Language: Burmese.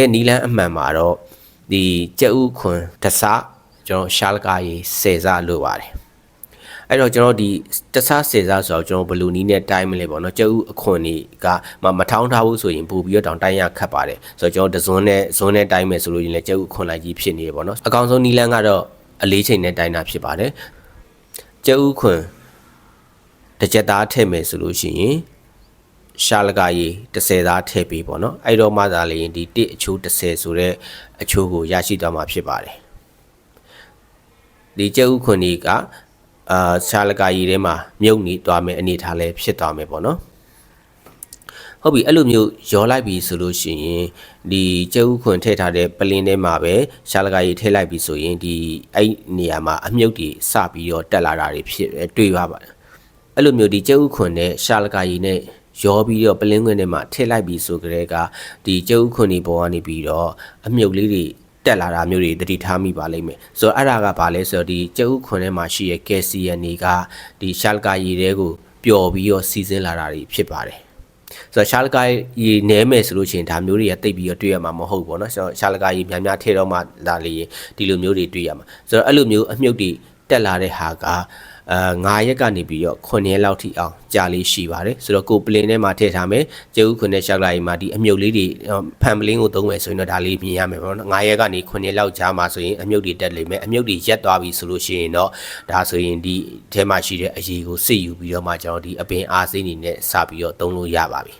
အဲနီလန်းအမှန်မှာတော့ဒီကြက်ဥခွန်တစကျွန်တော်ရှာလကာကြီးစေစားလို့ပါတယ်အဲ့တော့ကျွန်တော်ဒီတဆစေစားဆိုတော့ကျွန်တော်ဘယ်လိုနီးနဲ့တိုင်းမလဲပေါ့နော်ကြက်ဥအခွန်တွေကမမထောင်းထားဘူးဆိုရင်ပို့ပြီးတော့တောင်တိုင်းရခတ်ပါတယ်ဆိုတော့ကျွန်တော်ဒဇွန်းနဲ့ဇွန်းနဲ့တိုင်းမယ်ဆိုလို့ရင်လည်းကြက်ဥအခွန်လိုက်ကြီးဖြစ်နေတယ်ပေါ့နော်အကောင်ဆုံးနီလန်းကတော့အလေးချိန်နဲ့တိုင်းတာဖြစ်ပါတယ်ကြက်ဥခွန်တစ်ချက်သားထည့်မယ်ဆိုလို့ရှိရင် ရှာလကာရီ30သားထည့်ပေးပေါ့နော်အဲ့တော့မှသာလေရင်ဒီ1အချိုး30ဆိုတဲ့အချိုးကိုရရှိသွားမှာဖြစ်ပါတယ်ဒီကျုပ်ခွန်ဒီကအာရှာလကာရီထဲမှာမြုပ်နေသွားမယ်အနေထားလဲဖြစ်သွားမယ်ပေါ့နော်ဟုတ်ပြီအဲ့လိုမျိုးရောလိုက်ပြီဆိုလို့ရှိရင်ဒီကျုပ်ခွန်ထည့်ထားတဲ့ပလင်းထဲမှာပဲရှာလကာရီထည့်လိုက်ပြီဆိုရင်ဒီအဲ့နေရာမှာအမြုပ်တွေစပြီးတော့တက်လာတာတွေဖြစ်တွေ့ပါပါတယ်အဲ့လိုမျိုးဒီကျုပ်ခွန်နဲ့ရှာလကာရီနဲ့ ရောပြီးတော့ပလင်းခွင်ထဲမှာထည့်လိုက်ပြီးဆိုကြတဲ့ကဒီကျုပ်ခွန်ဒီပေါ်ကနေပြီးတော့အမြုပ်လေးတွေတက်လာတာမျိုးတွေတတိထားမိပါလိမ့်မယ်ဆိုတော့အဲ့ဒါကဘာလဲဆိုတော့ဒီကျုပ်ခွန်ထဲမှာရှိရဲ့ကယ်ဆီယမ်တွေကဒီရှာလကာရီတွေကိုပျော်ပြီးတော့စီစဉ်လာတာတွေဖြစ်ပါတယ်ဆိုတော့ရှာလကာရီနဲမယ်ဆိုလို့ရှိရင်ဒါမျိုးတွေကတိတ်ပြီးတော့တွေ့ရမှာမဟုတ်ဘူးเนาะဆိုတော့ရှာလကာရီများများထည့်တော့မှလာလေရင်ဒီလိုမျိုးတွေတွေ့ရမှာဆိုတော့အဲ့လိုမျိုးအမြုပ်တွေတက်လာတဲ့ဟာက အာ9ရက်ကနေပြီးတော့9ရက်လောက်ထိအောင်ကြာလေးရှိပါတယ်ဆိုတော့ကိုပလင်ထဲမှာထည့်ထားမယ်ကျုပ်ခုနဲ့ရှောက်လိုက်မှာဒီအမြုပ်လေးတွေဖန်ပလင်းကိုသုံးမယ်ဆိုရင်တော့ဒါလေးမြင်ရမယ်ပေါ့နော်9ရက်ကနေ9ရက်လောက်ကြာမှာဆိုရင်အမြုပ်တွေတက်လိမ့်မယ်အမြုပ်တွေရက်သွားပြီဆိုလို့ရှိရင်တော့ဒါဆိုရင်ဒီထဲမှာရှိတဲ့အရေးကိုစစ်ယူပြီးတော့မှကျွန်တော်ဒီအပင်အားစိမ့်နေနဲ့စပြီးတော့သုံးလို့ရပါပြီ